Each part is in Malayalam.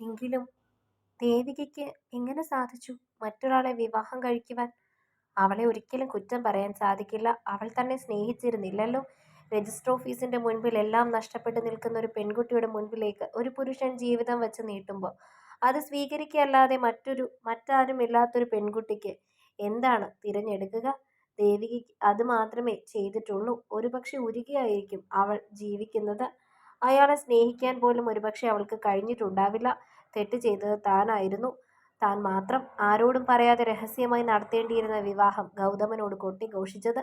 എങ്കിലും ദേവികയ്ക്ക് എങ്ങനെ സാധിച്ചു? മറ്റൊരാളെ വിവാഹം കഴിക്കുവാൻ അവളെ ഒരിക്കലും കുറ്റം പറയാൻ സാധിക്കില്ല. അവൾ തന്നെ സ്നേഹിച്ചിരുന്നില്ലല്ലോ. രജിസ്റ്റർ ഓഫീസിന്റെ മുൻപിൽ എല്ലാം നഷ്ടപ്പെട്ടു നിൽക്കുന്ന ഒരു പെൺകുട്ടിയുടെ മുൻപിലേക്ക് ഒരു പുരുഷൻ ജീവിതം വെച്ച് നീട്ടുമ്പോൾ അത് സ്വീകരിക്കുകയല്ലാതെ മറ്റൊരു മറ്റാരും ഇല്ലാത്തൊരു പെൺകുട്ടിക്ക് എന്താണ് തിരഞ്ഞെടുക്കുക? ദേവികയ്ക്ക് അത് മാത്രമേ ചെയ്തിട്ടുള്ളൂ. ഒരുപക്ഷെ ഉരുകിയായിരിക്കും അവൾ ജീവിക്കുന്നത്. അയാളെ സ്നേഹിക്കാൻ പോലും ഒരുപക്ഷെ അവൾക്ക് കഴിഞ്ഞിട്ടുണ്ടാവില്ല. തെറ്റ് ചെയ്തത് താനായിരുന്നു. താൻ മാത്രം ആരോടും പറയാതെ രഹസ്യമായി നടത്തേണ്ടിയിരുന്ന വിവാഹം ഗൗതമനോട് കൊട്ടിഘോഷിച്ചത്.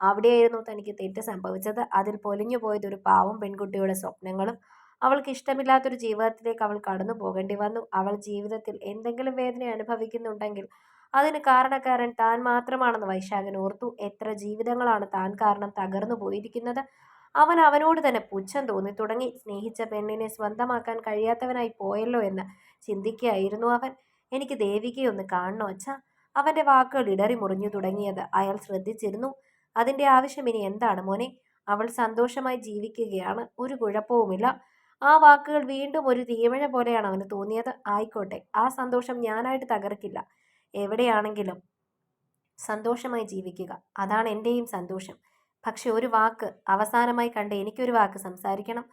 അവിടെയായിരുന്നു തനിക്ക് തെറ്റ് സംഭവിച്ചത്. അതിൽ പൊലിഞ്ഞു പോയത് ഒരു പാവം പെൺകുട്ടിയുടെ സ്വപ്നങ്ങളും അവൾക്ക് ഇഷ്ടമില്ലാത്തൊരു ജീവിതത്തിലേക്ക് അവൾ കടന്നു പോകേണ്ടി വന്നു. അവൾ ജീവിതത്തിൽ എന്തെങ്കിലും വേദന അനുഭവിക്കുന്നുണ്ടെങ്കിൽ അതിന് കാരണക്കാരൻ താൻ മാത്രമാണെന്ന് വൈശാഖൻ ഓർത്തു. എത്ര ജീവിതങ്ങളാണ് താൻ കാരണം തകർന്നു പോയിരിക്കുന്നത്? അവൻ അവനോട് തന്നെ പുച്ഛം തോന്നി. തുടങ്ങി. സ്നേഹിച്ച പെണ്ണിനെ സ്വന്തമാക്കാൻ കഴിയാത്തവനായി പോയല്ലോ എന്ന് ചിന്തിക്കുകയായിരുന്നു അവൻ. എനിക്ക് ദേവികയെ ഒന്ന് കാണണോ അച്ഛ? അവന്റെ വാക്കുകൾ ഇടറി മുറിഞ്ഞു തുടങ്ങിയത് അയാൾ ശ്രദ്ധിച്ചിരുന്നു. അതിന്റെ ആവശ്യം ഇനി എന്താണ് മോനെ? അവൾ സന്തോഷമായി ജീവിക്കുകയാണ്. ഒരു കുഴപ്പവുമില്ല. ആ വാക്കുകൾ വീണ്ടും ഒരു തീമഴ പോലെയാണ് അവന് തോന്നിയത്. ആയിക്കോട്ടെ. ആ സന്തോഷം ഞാനായിട്ട് തകർക്കില്ല. എവിടെയാണെങ്കിലും സന്തോഷമായി ജീവിക്കുക. അതാണ് എന്റെയും സന്തോഷം. പക്ഷെ ഒരു വാക്ക് അവസാനമായി കണ്ട് എനിക്കൊരു വാക്ക് സംസാരിക്കണം.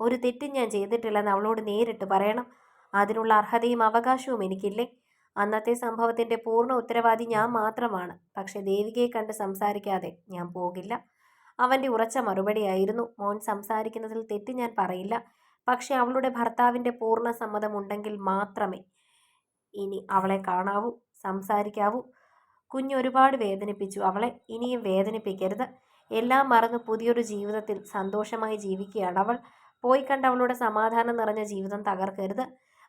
ഒരു തെറ്റും ഞാൻ ചെയ്തിട്ടില്ലെന്ന് അവളോട് നേരിട്ട് പറയണം. അതിനുള്ള അർഹതയും അവകാശവും എനിക്കില്ലേ? അന്നത്തെ സംഭവത്തിന്റെ പൂർണ ഉത്തരവാദി ഞാൻ മാത്രമാണ്. പക്ഷെ ദേവികയെ കണ്ട് സംസാരിക്കാതെ ഞാൻ പോകില്ല. അവന്റെ ഉറച്ച മറുപടിയായിരുന്നു. മോൻ സംസാരിക്കുന്നതിൽ തെറ്റ് ഞാൻ പറയില്ല. പക്ഷെ അവളുടെ ഭർത്താവിന്റെ പൂർണ സമ്മതമുണ്ടെങ്കിൽ മാത്രമേ ഇനി അവളെ കാണാവൂ സംസാരിക്കാവൂ. കുഞ്ഞ് ഒരുപാട് വേദനിപ്പിച്ചു അവളെ. ഇനിയും വേദനിപ്പിക്കരുത്. എല്ലാം മറന്ന് പുതിയൊരു ജീവിതത്തിൽ സന്തോഷമായി ജീവിക്കുകയാണ് അവൾ. പോയി കണ്ട അവളുടെ സമാധാനം നിറഞ്ഞ ജീവിതം തകർക്കരുത്.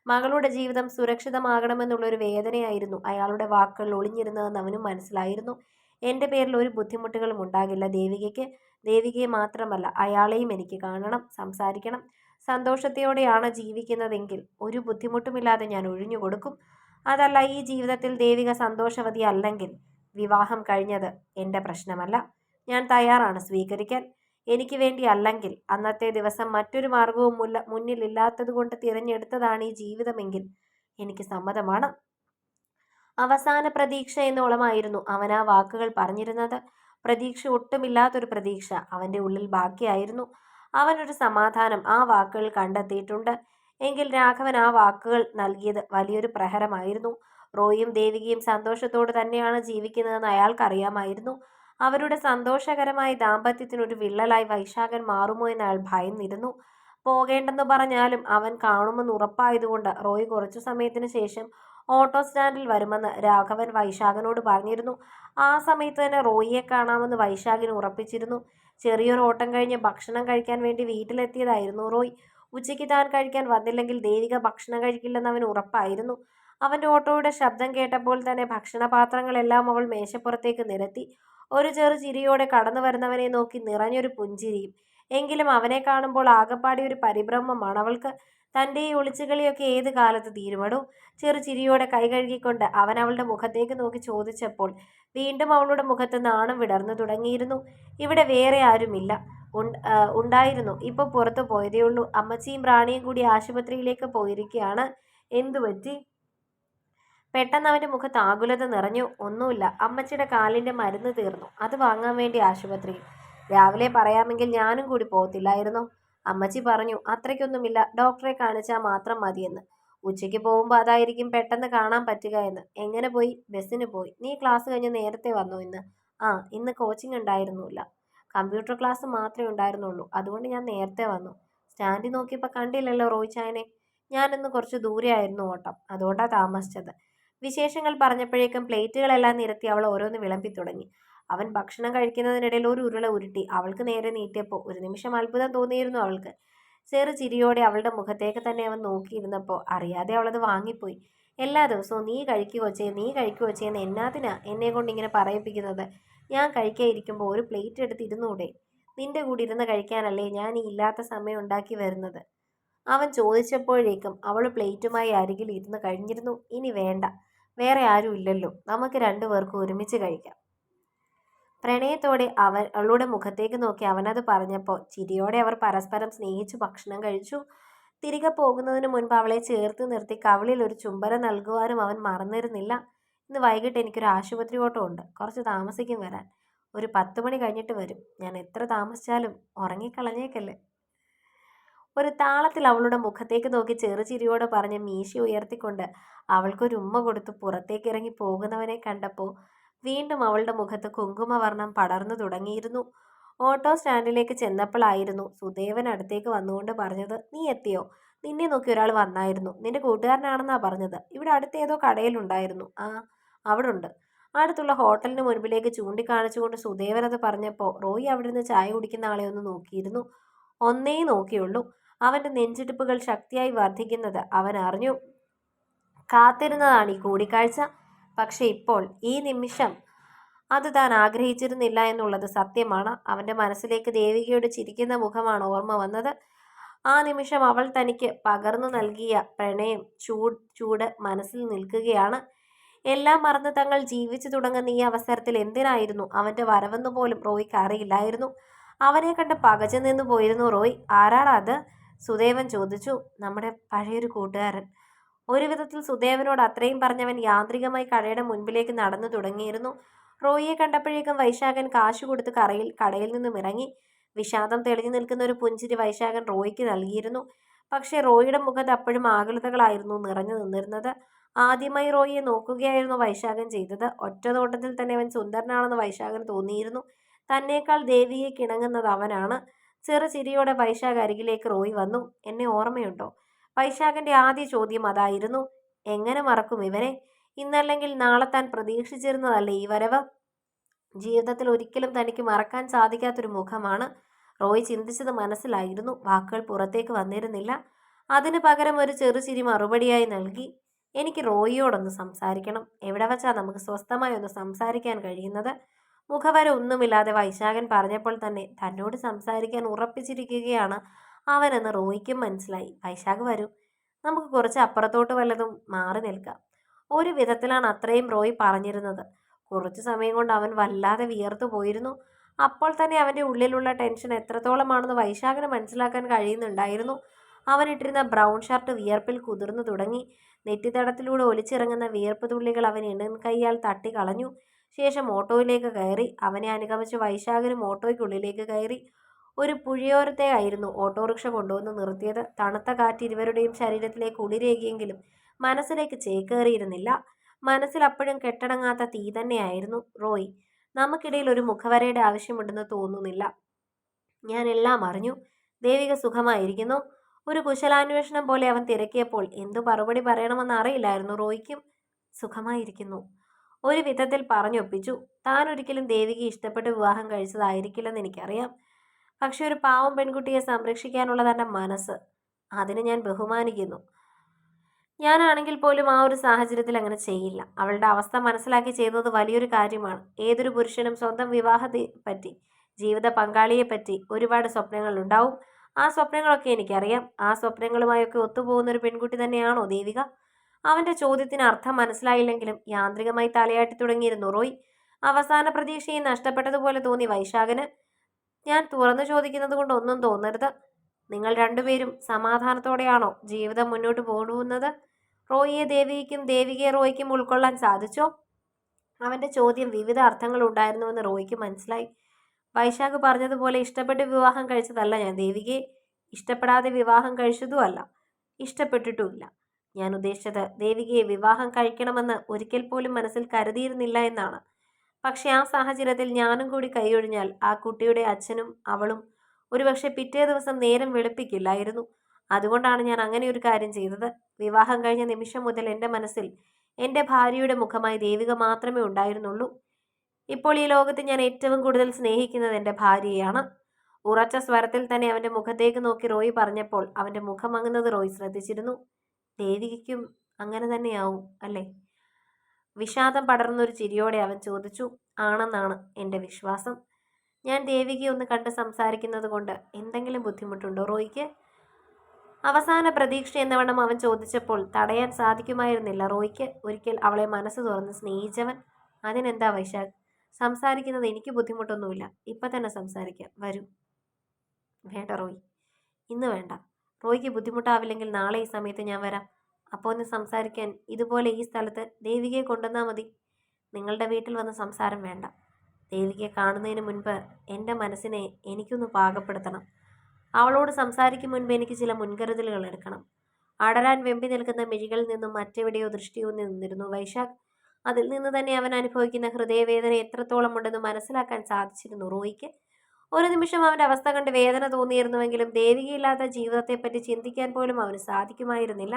മകളുടെ ജീവിതം സുരക്ഷിതമാകണമെന്നുള്ളൊരു വേദനയായിരുന്നു അയാളുടെ വാക്കുകൾ ഒളിഞ്ഞിരുന്നതെന്ന് അവനും മനസ്സിലായിരുന്നു. എന്റെ പേരിൽ ഒരു ബുദ്ധിമുട്ടുകളും ഉണ്ടാകില്ല ദേവികയ്ക്ക്. ദേവികയെ മാത്രമല്ല അയാളെയും എനിക്ക് കാണണം സംസാരിക്കണം. സന്തോഷത്തോടെയാണ് ജീവിക്കുന്നതെങ്കിൽ ഒരു ബുദ്ധിമുട്ടുമില്ലാതെ ഞാൻ ഒഴിഞ്ഞു കൊടുക്കും. അതല്ല ഈ ജീവിതത്തിൽ ദേവിക സന്തോഷവതി അല്ലെങ്കിൽ വിവാഹം കഴിഞ്ഞത് എന്റെ പ്രശ്നമല്ല. ഞാൻ തയ്യാറാണ് സ്വീകരിക്കാൻ. എനിക്ക് വേണ്ടി അല്ലെങ്കിൽ അന്നത്തെ ദിവസം മറ്റൊരു മാർഗവും മുല്ല മുന്നിലില്ലാത്തതുകൊണ്ട് തിരഞ്ഞെടുത്തതാണ് ഈ ജീവിതമെങ്കിൽ എനിക്ക് സമ്മതമാണ്. അവസാന പ്രതീക്ഷ എന്നോളമായിരുന്നു അവൻ ആ വാക്കുകൾ പറഞ്ഞിരുന്നത്. പ്രതീക്ഷ ഒട്ടുമില്ലാത്തൊരു പ്രതീക്ഷ അവന്റെ ഉള്ളിൽ ബാക്കിയായിരുന്നു. അവനൊരു സമാധാനം ആ വാക്കുകൾ കണ്ടെത്തിയിട്ടുണ്ട്. എങ്കിൽ രാഘവൻ ആ വാക്കുകൾ നൽകിയത് വലിയൊരു പ്രഹരമായിരുന്നു. റോയും ദേവികയും സന്തോഷത്തോട് തന്നെയാണ് ജീവിക്കുന്നതെന്ന് അയാൾക്കറിയാമായിരുന്നു. അവരുടെ സന്തോഷകരമായ ദാമ്പത്യത്തിനൊരു വിള്ളലായി വൈശാഖൻ മാറുമോ എന്ന് അയാൾ ഭയന്നിരുന്നു. പോകേണ്ടെന്ന് പറഞ്ഞാലും അവൻ കാണുമെന്ന് ഉറപ്പായതുകൊണ്ട് റോയ് കുറച്ചു സമയത്തിന് ശേഷം ഓട്ടോ സ്റ്റാൻഡിൽ വരുമെന്ന് രാഘവൻ വൈശാഖനോട് പറഞ്ഞിരുന്നു. ആ സമയത്ത് തന്നെ റോയിയെ കാണാമെന്ന് വൈശാഖിന് ഉറപ്പിച്ചിരുന്നു. ചെറിയൊരു ഓട്ടം കഴിഞ്ഞ് ഭക്ഷണം കഴിക്കാൻ വേണ്ടി വീട്ടിലെത്തിയതായിരുന്നു റോയ്. ഉച്ചയ്ക്ക് താൻ കഴിക്കാൻ വന്നില്ലെങ്കിൽ ദേവിക ഭക്ഷണം കഴിക്കില്ലെന്ന് അവൻ ഉറപ്പായിരുന്നു. അവന്റെ ഓട്ടോയുടെ ശബ്ദം കേട്ടപ്പോൾ തന്നെ ഭക്ഷണപാത്രങ്ങളെല്ലാം അവൾ മേശപ്പുറത്തേക്ക് നിരത്തി. ഒരു ചെറു ചിരിയോടെ കടന്നു വരുന്നവനെ നോക്കി നിറഞ്ഞൊരു പുഞ്ചിരിയും. എങ്കിലും അവനെ കാണുമ്പോൾ ആകപ്പാടി ഒരു പരിഭ്രമമാണ്. അവൾക്ക് തന്റെ ഈ ഒളിച്ചുകളിയൊക്കെ ഏത് കാലത്ത് തീരുമടും? ചെറു ചിരിയോടെ കൈ കഴുകിക്കൊണ്ട് അവൻ അവളുടെ മുഖത്തേക്ക് നോക്കി ചോദിച്ചപ്പോൾ വീണ്ടും അവളുടെ മുഖത്ത് നാണം വിടർന്നു തുടങ്ങിയിരുന്നു. ഇവിടെ വേറെ ആരുമില്ല. ഉണ്ടായിരുന്നു. ഇപ്പോൾ പുറത്തു പോയതേ ഉള്ളൂ. അമ്മച്ചിയും പ്രാണിയും കൂടി ആശുപത്രിയിലേക്ക് പോയിരിക്കുകയാണ്. എന്തു പറ്റി പെട്ടെന്ന് അവന്റെ മുഖത്ത് ആകുലത നിറഞ്ഞു. ഒന്നുമില്ല. അമ്മച്ചിയുടെ കാലിന്റെ മരുന്ന് തീർന്നു. അത് വാങ്ങാൻ വേണ്ടി ആശുപത്രിയിൽ രാവിലെ പറയാമെങ്കിൽ ഞാനും കൂടി പോകത്തില്ലായിരുന്നു? അമ്മച്ചി പറഞ്ഞു അത്രയ്ക്കൊന്നുമില്ല. ഡോക്ടറെ കാണിച്ചാൽ മാത്രം മതിയെന്ന്. ഉച്ചയ്ക്ക് പോകുമ്പോൾ അതായിരിക്കും പെട്ടെന്ന് കാണാൻ പറ്റുക എന്ന്. എങ്ങനെ പോയി? ബസ്സിന് പോയി. നീ ക്ലാസ് കഴിഞ്ഞ് നേരത്തെ വന്നു ഇന്ന്. ആ ഇന്ന് കോച്ചിങ് ഉണ്ടായിരുന്നില്ല. കമ്പ്യൂട്ടർ ക്ലാസ് മാത്രമേ ഉണ്ടായിരുന്നുള്ളൂ. അതുകൊണ്ട് ഞാൻ നേരത്തെ വന്നു. സ്റ്റാൻഡിൽ നോക്കിയപ്പോൾ കണ്ടില്ലല്ലോ റോയിച്ചായനെ ചായനെ. ഞാനിന്ന് കുറച്ച് ദൂരെയായിരുന്നു ഓട്ടം. അതുകൊണ്ടാണ് താമസിച്ചത്. വിശേഷങ്ങൾ പറഞ്ഞപ്പോഴേക്കും പ്ലേറ്റുകളെല്ലാം നിരത്തി അവൾ ഓരോന്ന് വിളമ്പി തുടങ്ങി. അവൻ ഭക്ഷണം കഴിക്കുന്നതിനിടയിൽ ഒരു ഉരുള ഉരുട്ടി അവൾക്ക് നേരെ നീട്ടിയപ്പോൾ ഒരു നിമിഷം അത്ഭുതം തോന്നിയിരുന്നു അവൾക്ക്. ചെറു ചിരിയോടെ അവളുടെ മുഖത്തേക്ക് തന്നെ അവൻ നോക്കിയിരുന്നപ്പോൾ അറിയാതെ അവളത് വാങ്ങിപ്പോയി. എല്ലാ ദിവസവും നീ കഴിക്കുവച്ചേ നീ കഴിക്കുവച്ചേ എന്ന് എന്നാത്തിനാ എന്നെ കൊണ്ട് ഇങ്ങനെ പറയിപ്പിക്കുന്നത്? ഞാൻ കഴിക്കാതിരിക്കുമ്പോൾ ഒരു പ്ലേറ്റ് എടുത്ത് ഇരുന്നൂടെ? നിന്റെ കൂടി ഇരുന്ന് കഴിക്കാനല്ലേ ഞാൻ ഈ ഇല്ലാത്ത സമയം ഉണ്ടാക്കി വരുന്നത്? അവൻ ചോദിച്ചപ്പോഴേക്കും അവൾ പ്ലേറ്റുമായി അരികിൽ ഇരുന്ന് കഴിഞ്ഞിരുന്നു. ഇനി വേണ്ട. വേറെ ആരും ഇല്ലല്ലോ. നമുക്ക് രണ്ടുപേർക്കും ഒരുമിച്ച് കഴിക്കാം. പ്രണയത്തോടെ അവൻ അവളുടെ മുഖത്തേക്ക് നോക്കി അവനത് പറഞ്ഞപ്പോൾ ചിരിയോടെ അവർ പരസ്പരം സ്നേഹിച്ചു ഭക്ഷണം കഴിച്ചു. തിരികെ പോകുന്നതിന് മുൻപ് അവളെ ചേർത്ത് നിർത്തി കവിളിൽ ഒരു ചുംബരം നൽകുവാനും അവൻ മറന്നിരുന്നില്ല. ഇന്ന് വൈകിട്ട് എനിക്കൊരു ആശുപത്രി ഓട്ടം ഉണ്ട് കുറച്ച് താമസിക്കും വരാൻ. ഒരു പത്ത് മണി കഴിഞ്ഞിട്ട് വരും. ഞാൻ എത്ര താമസിച്ചാലും ഉറങ്ങിക്കളഞ്ഞേക്കല്ലേ. ഒരു താളത്തിൽ അവളുടെ മുഖത്തേക്ക് നോക്കി ചെറുചിരിയോടെ പറഞ്ഞ മീശ ഉയർത്തിക്കൊണ്ട് അവൾക്കൊരു ഉമ്മ കൊടുത്ത് പുറത്തേക്ക് ഇറങ്ങി പോകുന്നവനെ കണ്ടപ്പോൾ വീണ്ടും അവളുടെ മുഖത്ത് കുങ്കുമവർണം പടർന്നു തുടങ്ങിയിരുന്നു. ഓട്ടോ സ്റ്റാൻഡിലേക്ക് ചെന്നപ്പോഴായിരുന്നു സുദേവൻ അടുത്തേക്ക് വന്നുകൊണ്ട് പറഞ്ഞത് നീ എത്തിയോ? നിന്നെ നോക്കി ഒരാൾ വന്നായിരുന്നു. നിന്റെ കൂട്ടുകാരനാണെന്നാ പറഞ്ഞത്. ഇവിടെ അടുത്ത ഏതോ കടയിലുണ്ടായിരുന്നു. ആ അവിടെ ഉണ്ട് അടുത്തുള്ള ഹോട്ടലിന് മുൻപിലേക്ക് ചൂണ്ടിക്കാണിച്ചുകൊണ്ട് സുദേവൻ അത് പറഞ്ഞപ്പോൾ റോയി അവിടെ നിന്ന് ചായ കുടിക്കുന്ന ആളെ ഒന്ന് നോക്കിയിരുന്നു. ഒന്നേ നോക്കിയുള്ളൂ. അവന്റെ നെഞ്ചിടിപ്പുകൾ ശക്തിയായി വർദ്ധിക്കുന്നത് അവൻ അറിഞ്ഞു. കാത്തിരുന്നതാണ് ഈ കൂടിക്കാഴ്ച. പക്ഷേ ഇപ്പോൾ ഈ നിമിഷം അത് താൻ ആഗ്രഹിച്ചിരുന്നില്ല എന്നുള്ളത് സത്യമാണ്. അവന്റെ മനസ്സിലേക്ക് ദേവികയുടെ ചിരിക്കുന്ന മുഖമാണ് ഓർമ്മ വന്നത്. ആ നിമിഷം അവൾ തനിക്ക് പകർന്നു നൽകിയ പ്രണയം ചൂട് ചൂട് മനസ്സിൽ നിൽക്കുകയാണ്. എല്ലാം മറന്ന് തങ്ങൾ ജീവിച്ചു തുടങ്ങുന്ന ഈ അവസരത്തിൽ എന്തിനായിരുന്നു? അവന്റെ വരവെന്ന് പോലും റോയ്ക്ക് അറിയില്ലായിരുന്നു. അവനെ കണ്ട് പകച്ചു നിന്ന് പോയിരുന്നു റോയ്. ആരാടാ സുദേവൻ ചോദിച്ചു നമ്മുടെ പഴയൊരു കൂട്ടുകാരൻ. ഒരു വിധത്തിൽ സുദേവനോട് അത്രയും പറഞ്ഞവൻ യാന്ത്രികമായി കടയുടെ മുൻപിലേക്ക് നടന്നു തുടങ്ങിയിരുന്നു. റോയിയെ കണ്ടപ്പോഴേക്കും വൈശാഖൻ കാശു കൊടുത്ത് കറയിൽ കടയിൽ നിന്നും ഇറങ്ങി. വിഷാദം തെളിഞ്ഞു നിൽക്കുന്ന ഒരു പുഞ്ചിരി വൈശാഖൻ റോയിക്ക് നൽകിയിരുന്നു. പക്ഷേ റോയിയുടെ മുഖത്ത് അപ്പോഴും ആകുലതകളായിരുന്നു നിറഞ്ഞു നിന്നിരുന്നത്. ആദ്യമായി റോയിയെ നോക്കുകയായിരുന്നു വൈശാഖൻ ചെയ്തത്. ഒറ്റ നോട്ടത്തിൽ തന്നെ അവൻ സുന്ദരനാണെന്ന് വൈശാഖൻ തോന്നിയിരുന്നു. തന്നേക്കാൾ ദേവിയെ കിണങ്ങുന്നത് അവനാണ്. ചെറു ചിരിയോടെ വൈശാഖ് അരികിലേക്ക് റോയി വന്നു. എന്നെ ഓർമ്മയുണ്ടോ? വൈശാഖന്റെ ആദ്യ ചോദ്യം അതായിരുന്നു. എങ്ങനെ മറക്കും ഇവനെ? ഇന്നല്ലെങ്കിൽ നാളെ താൻ പ്രതീക്ഷിച്ചിരുന്നതല്ലേ ഈ വരവ്? ജീവിതത്തിൽ ഒരിക്കലും തനിക്ക് മറക്കാൻ സാധിക്കാത്തൊരു മുഖമാണ്. റോയ് ചിന്തിച്ചത് മനസ്സിലായിരുന്നു. വാക്കുകൾ പുറത്തേക്ക് വന്നിരുന്നില്ല. അതിനു പകരം ഒരു ചെറുചിരി മറുപടിയായി നൽകി. എനിക്ക് റോയിയോടൊന്ന് സംസാരിക്കണം. എവിടെ വച്ചാൽ നമുക്ക് സ്വസ്ഥമായി ഒന്ന് സംസാരിക്കാൻ കഴിയുന്നത്? മുഖവര ഒന്നുമില്ലാതെ വൈശാഖൻ പറഞ്ഞപ്പോൾ തന്നെ തന്നോട് സംസാരിക്കാൻ ഉറപ്പിച്ചിരിക്കുകയാണ് അവനെന്ന് റോയിക്കും മനസ്സിലായി. വൈശാഖ് വരൂ. നമുക്ക് കുറച്ച് അപ്പുറത്തോട്ട് വല്ലതും മാറി നിൽക്കാം. ഒരു വിധത്തിലാണ് അത്രയും റോയ് പറഞ്ഞിരുന്നത്. കുറച്ചു സമയം കൊണ്ട് അവൻ വല്ലാതെ വിയർത്തു പോയിരുന്നു. അപ്പോൾ തന്നെ അവന്റെ ഉള്ളിലുള്ള ടെൻഷൻ എത്രത്തോളമാണെന്ന് വൈശാഖന് മനസ്സിലാക്കാൻ കഴിയുന്നുണ്ടായിരുന്നു. അവൻ ഇട്ടിരുന്ന ബ്രൗൺ ഷർട്ട് വിയർപ്പിൽ കുതിർന്നു തുടങ്ങി. നെറ്റിത്തടത്തിലൂടെ ഒലിച്ചിറങ്ങുന്ന വിയർപ്പ് തുള്ളികൾ അവൻ ഇണൻ കൈയാൽ തട്ടിക്കളഞ്ഞു ശേഷം ഓട്ടോയിലേക്ക് കയറി. അവനെ അനുഗമിച്ച് വൈശാഖനും ഓട്ടോയ്ക്കുള്ളിലേക്ക് കയറി. ഒരു പുഴയോരത്തെ ആയിരുന്നു ഓട്ടോറിക്ഷ കൊണ്ടുവന്ന് നിർത്തിയത്. തണുത്ത കാറ്റ് ഇരുവരുടെയും ശരീരത്തിലേക്ക് ഉളിരേകിയെങ്കിലും മനസ്സിലേക്ക് ചേക്കേറിയിരുന്നില്ല. മനസ്സിൽ അപ്പോഴും കെട്ടടങ്ങാത്ത തീ തന്നെയായിരുന്നു റോയ്. നമുക്കിടയിൽ ഒരു മുഖവരയുടെ ആവശ്യമുണ്ടെന്ന് തോന്നുന്നില്ല. ഞാൻ എല്ലാം അറിഞ്ഞു. ദേവിക സുഖമായിരിക്കുന്നു. ഒരു കുശലാന്വേഷണം പോലെ അവൻ തിരക്കിയപ്പോൾ എന്തു മറുപടി പറയണമെന്ന് അറിയില്ലായിരുന്നു റോയ്ക്കും. സുഖമായിരിക്കുന്നു. ഒരു വിധത്തിൽ പറഞ്ഞൊപ്പിച്ചു. താൻ ഒരിക്കലും ദേവിക്ക് ഇഷ്ടപ്പെട്ട് വിവാഹം കഴിച്ചതായിരിക്കില്ലെന്ന് എനിക്കറിയാം. പക്ഷെ ഒരു പാവം പെൺകുട്ടിയെ സംരക്ഷിക്കാനുള്ള തന്റെ മനസ്സ്. അതിനെ ഞാൻ ബഹുമാനിക്കുന്നു. ഞാനാണെങ്കിൽ പോലും ആ ഒരു സാഹചര്യത്തിൽ അങ്ങനെ ചെയ്യില്ല. അവളുടെ അവസ്ഥ മനസ്സിലാക്കി ചെയ്യുന്നത് വലിയൊരു കാര്യമാണ്. ഏതൊരു പുരുഷനും സ്വന്തം വിവാഹത്തെ പറ്റി ജീവിത പങ്കാളിയെപ്പറ്റി ഒരുപാട് സ്വപ്നങ്ങൾ ഉണ്ടാവും. ആ സ്വപ്നങ്ങളൊക്കെ എനിക്കറിയാം. ആ സ്വപ്നങ്ങളുമായൊക്കെ ഒത്തുപോകുന്ന ഒരു പെൺകുട്ടി തന്നെയാണോ ദേവിക? അവന്റെ ചോദ്യത്തിന് അർത്ഥം മനസ്സിലായില്ലെങ്കിലും യാന്ത്രികമായി തലയാട്ടി തുടങ്ങിയിരുന്നു റോയ്. അവസാന പ്രതീക്ഷയെ നഷ്ടപ്പെട്ടതുപോലെ തോന്നി വൈശാഖന്. ഞാൻ തുറന്നു ചോദിക്കുന്നത് കൊണ്ട് ഒന്നും തോന്നരുത്. നിങ്ങൾ രണ്ടുപേരും സമാധാനത്തോടെയാണോ ജീവിതം മുന്നോട്ട് പോകുന്നത്? റോയിയെ ദേവിക്കും ദേവികയെ റോയ്ക്കും ഉൾക്കൊള്ളാൻ സാധിച്ചോ? അവന്റെ ചോദ്യം വിവിധ അർത്ഥങ്ങൾ ഉണ്ടായിരുന്നുവെന്ന് റോയ്ക്ക് മനസ്സിലായി. വൈശാഖ് പറഞ്ഞതുപോലെ ഇഷ്ടപ്പെട്ട് വിവാഹം കഴിച്ചതല്ല ഞാൻ ദേവികയെ. ഇഷ്ടപ്പെടാതെ വിവാഹം കഴിച്ചതുമല്ല ഇഷ്ടപ്പെട്ടിട്ടുമില്ല. ഞാൻ ഉദ്ദേശിച്ചത് ദേവികയെ വിവാഹം കഴിക്കണമെന്ന് ഒരിക്കൽ പോലും മനസ്സിൽ കരുതിയിരുന്നില്ല എന്നാണ്. പക്ഷെ ആ സാഹചര്യത്തിൽ ഞാനും കൂടി കൈയൊഴിഞ്ഞാൽ ആ കുട്ടിയുടെ അച്ഛനും അവളും ഒരുപക്ഷെ പിറ്റേ ദിവസം നേരം വെളുപ്പിക്കില്ലായിരുന്നു. അതുകൊണ്ടാണ് ഞാൻ അങ്ങനെ ഒരു കാര്യം ചെയ്തത്. വിവാഹം കഴിഞ്ഞ നിമിഷം മുതൽ എന്റെ മനസ്സിൽ എന്റെ ഭാര്യയുടെ മുഖമായി ദേവിക മാത്രമേ ഉണ്ടായിരുന്നുള്ളൂ. ഇപ്പോൾ ഈ ലോകത്ത് ഞാൻ ഏറ്റവും കൂടുതൽ സ്നേഹിക്കുന്നത് എന്റെ ഭാര്യയാണ് ഉറച്ച സ്വരത്തിൽ തന്നെ അവന്റെ മുഖത്തേക്ക് നോക്കി റോയി പറഞ്ഞപ്പോൾ അവന്റെ മുഖം അങ്ങുന്നത് റോയി ശ്രദ്ധിച്ചിരുന്നു. ദേവികയ്ക്കും അങ്ങനെ തന്നെയാവും അല്ലേ? വിഷാദം പടർന്നൊരു ചിരിയോടെ അവൻ ചോദിച്ചു ആണെന്നാണ് എന്റെ വിശ്വാസം? ഞാൻ ദേവികയെ ഒന്ന് കണ്ട് സംസാരിക്കുന്നത് കൊണ്ട് എന്തെങ്കിലും ബുദ്ധിമുട്ടുണ്ടോ റോയിക്ക്? അവസാന പ്രതീക്ഷ എന്നവണ്ണം അവൻ ചോദിച്ചപ്പോൾ തടയാൻ സാധിക്കുമായിരുന്നില്ല റോയിക്ക്. ഒരിക്കൽ അവളെ മനസ്സ് തുറന്ന് സ്നേഹിച്ചവൻ അതിനെന്താ വൈശാഖ്? സംസാരിക്കുന്നത് എനിക്ക് ബുദ്ധിമുട്ടൊന്നുമില്ല. ഇപ്പം തന്നെ സംസാരിക്കാം. വരൂ. വേണ്ട റോയ് ഇന്ന് വേണ്ട. റോയ്ക്ക് ബുദ്ധിമുട്ടാവില്ലെങ്കിൽ നാളെ ഈ സമയത്ത് ഞാൻ വരാം. അപ്പോൾ ഒന്ന് സംസാരിക്കാൻ. ഇതുപോലെ ഈ സ്ഥലത്ത് ദേവികയെ കൊണ്ടുവന്നാൽ മതി. നിങ്ങളുടെ വീട്ടിൽ വന്ന് സംസാരം വേണ്ട. ദേവികയെ കാണുന്നതിന് മുൻപ് എന്റെ മനസ്സിനെ എനിക്കൊന്ന് പാകപ്പെടുത്തണം. അവളോട് സംസാരിക്കും മുൻപ് എനിക്ക് ചില മുൻകരുതലുകൾ എടുക്കണം. അടരാൻ വെമ്പി നിൽക്കുന്ന മിഴികളിൽ നിന്നും മറ്റെവിടെയോ ദൃഷ്ടിയൂന്നി നിന്നിരുന്നു വൈശാഖ്. അതിൽ നിന്ന് തന്നെ അവൻ അനുഭവിക്കുന്ന ഹൃദയവേദന എത്രത്തോളം ഉണ്ടെന്ന് മനസ്സിലാക്കാൻ സാധിച്ചിരുന്നു റോയിക്ക്. ഒരു നിമിഷം അവന്റെ അവസ്ഥ കണ്ട് വേദന തോന്നിയിരുന്നുവെങ്കിലും ദേവികയില്ലാത്ത ജീവിതത്തെപ്പറ്റി ചിന്തിക്കാൻ പോലും അവന് സാധിക്കുമായിരുന്നില്ല.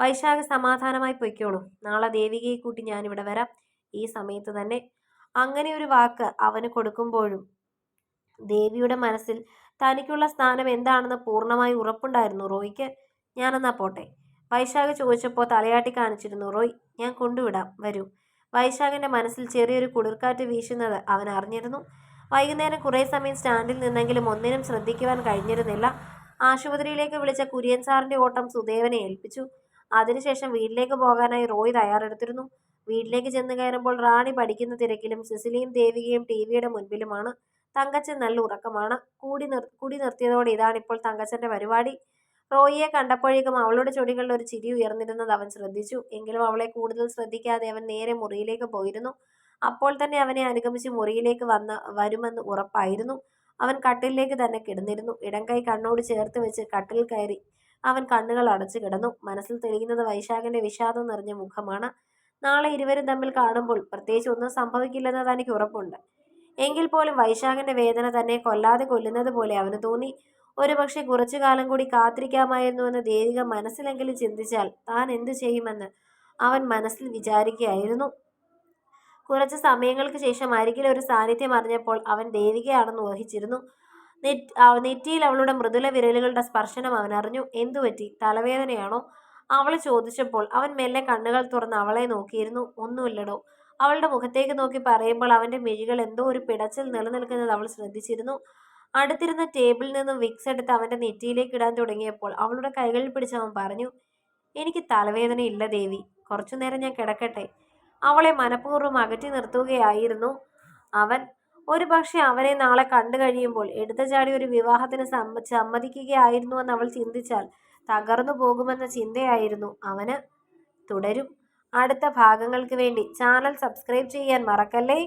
വൈശാഖ് സമാധാനമായി പൊയ്ക്കോളൂ. നാളെ ദേവികയെ കൂട്ടി ഞാനിവിടെ വരാം. ഈ സമയത്ത് തന്നെ അങ്ങനെ ഒരു വാക്ക് അവന് കൊടുക്കുമ്പോഴും ദേവിയുടെ മനസ്സിൽ തനിക്കുള്ള സ്ഥാനം എന്താണെന്ന് പൂർണമായി ഉറപ്പുണ്ടായിരുന്നു റോയ്ക്ക്. ഞാനെന്നാ പോട്ടെ. വൈശാഖ് ചോദിച്ചപ്പോൾ തലയാട്ടി കാണിച്ചിരുന്നു റോയ് ഞാൻ കൊണ്ടുവിടാം. വരൂ. വൈശാഖിന്റെ മനസ്സിൽ ചെറിയൊരു കുളിർക്കാറ്റ് വീശുന്നത് അവൻ അറിഞ്ഞിരുന്നു. വൈകുന്നേരം കുറേ സമയം സ്റ്റാൻഡിൽ നിന്നെങ്കിലും ഒന്നിനും ശ്രദ്ധിക്കുവാൻ കഴിഞ്ഞിരുന്നില്ല. ആശുപത്രിയിലേക്ക് വിളിച്ച കുര്യൻ സാറിന്റെ ഓട്ടം സുദേവനെ ഏൽപ്പിച്ചു. അതിനുശേഷം വീട്ടിലേക്ക് പോകാനായി റോയ് തയ്യാറെടുത്തിരുന്നു. വീട്ടിലേക്ക് ചെന്ന് കയറുമ്പോൾ റാണി പഠിക്കുന്ന തിരക്കിലും സിസിലിയും ദേവികയും ടി വിയുടെ മുൻപിലുമാണ്. തങ്കച്ചൻ നല്ല ഉറക്കമാണ്. കൂടി നിർ കൂടി നിർത്തിയതോടെ ഇതാണിപ്പോൾ തങ്കച്ചന്റെ പരിപാടി. റോയിയെ കണ്ടപ്പോഴേക്കും അവളുടെ ചൊടികളിൽ ഒരു ചിരി ഉയർന്നിരുന്നത് അവൻ ശ്രദ്ധിച്ചു. എങ്കിലും അവളെ കൂടുതൽ ശ്രദ്ധിക്കാതെ അവൻ നേരെ മുറിയിലേക്ക് പോയിരുന്നു. അപ്പോൾ തന്നെ അവനെ അനുഗമിച്ച് മുറിയിലേക്ക് വന്ന് വരുമെന്ന് ഉറപ്പായിരുന്നു. അവൻ കട്ടിലിലേക്ക് തന്നെ കിടന്നിരുന്നു. ഇടം കൈ കണ്ണോട് ചേർത്ത് വെച്ച് കട്ടിൽ കയറി അവൻ കണ്ണുകൾ അടച്ചു കിടന്നു. മനസ്സിൽ തെളിയുന്നത് വൈശാഖന്റെ വിഷാദം നിറഞ്ഞ മുഖമാണ്. നാളെ ഇരുവരും തമ്മിൽ കാണുമ്പോൾ പ്രത്യേകിച്ച് ഒന്നും സംഭവിക്കില്ലെന്ന് തനിക്ക് ഉറപ്പുണ്ട്. എങ്കിൽ പോലും വൈശാഖിന്റെ വേദന തന്നെ കൊല്ലാതെ കൊല്ലുന്നത് പോലെ അവന് തോന്നി. ഒരുപക്ഷെ കുറച്ചു കാലം കൂടി കാത്തിരിക്കാമായിരുന്നുവെന്ന് ദേവിക മനസ്സിലെങ്കിലും ചിന്തിച്ചാൽ താൻ എന്തു ചെയ്യുമെന്ന് അവൻ മനസ്സിൽ വിചാരിക്കുകയായിരുന്നു. കുറച്ച് സമയങ്ങൾക്ക് ശേഷം അരികിൽ ഒരു സാന്നിധ്യം അറിഞ്ഞപ്പോൾ അവൻ ദേവികയാണെന്ന് ഊഹിച്ചിരുന്നു. നെറ്റിയിൽ അവളുടെ മൃദുല വിരലുകളുടെ സ്പർശനം അവൻ അറിഞ്ഞു. എന്തുപറ്റി തലവേദനയാണോ? അവൾ ചോദിച്ചപ്പോൾ അവൻ മെല്ലെ കണ്ണുകൾ തുറന്ന് അവളെ നോക്കിയിരുന്നു. ഒന്നുമില്ലടോ. അവളുടെ മുഖത്തേക്ക് നോക്കി പറയുമ്പോൾ അവന്റെ മിഴികൾ എന്തോ ഒരു പിടച്ചിൽ നിലനിൽക്കുന്നത് അവൾ ശ്രദ്ധിച്ചിരുന്നു. അടുത്തിരുന്ന ടേബിളിൽ നിന്നും വിക്സ് എടുത്ത് അവന്റെ നെറ്റിയിലേക്ക് ഇടാൻ തുടങ്ങിയപ്പോൾ അവളുടെ കൈകളിൽ പിടിച്ച് അവൻ പറഞ്ഞു എനിക്ക് തലവേദന ഇല്ല ദേവി. കുറച്ചു നേരം ഞാൻ കിടക്കട്ടെ. അവളെ മനഃപൂർവം അകറ്റി നിർത്തുകയായിരുന്നു അവൻ. ഒരു പക്ഷെ അവനെ നാളെ കണ്ടു കഴിയുമ്പോൾ എടുത്തചാടി ഒരു വിവാഹത്തിന് സമ്മ സമ്മതിക്കുകയായിരുന്നുവെന്ന് അവൾ ചിന്തിച്ചാൽ തകർന്നു പോകുമെന്ന ചിന്തയായിരുന്നു അവന്. തുടരും. അടുത്ത ഭാഗങ്ങൾക്ക് വേണ്ടി ചാനൽ സബ്സ്ക്രൈബ് ചെയ്യാൻ മറക്കല്ലേ?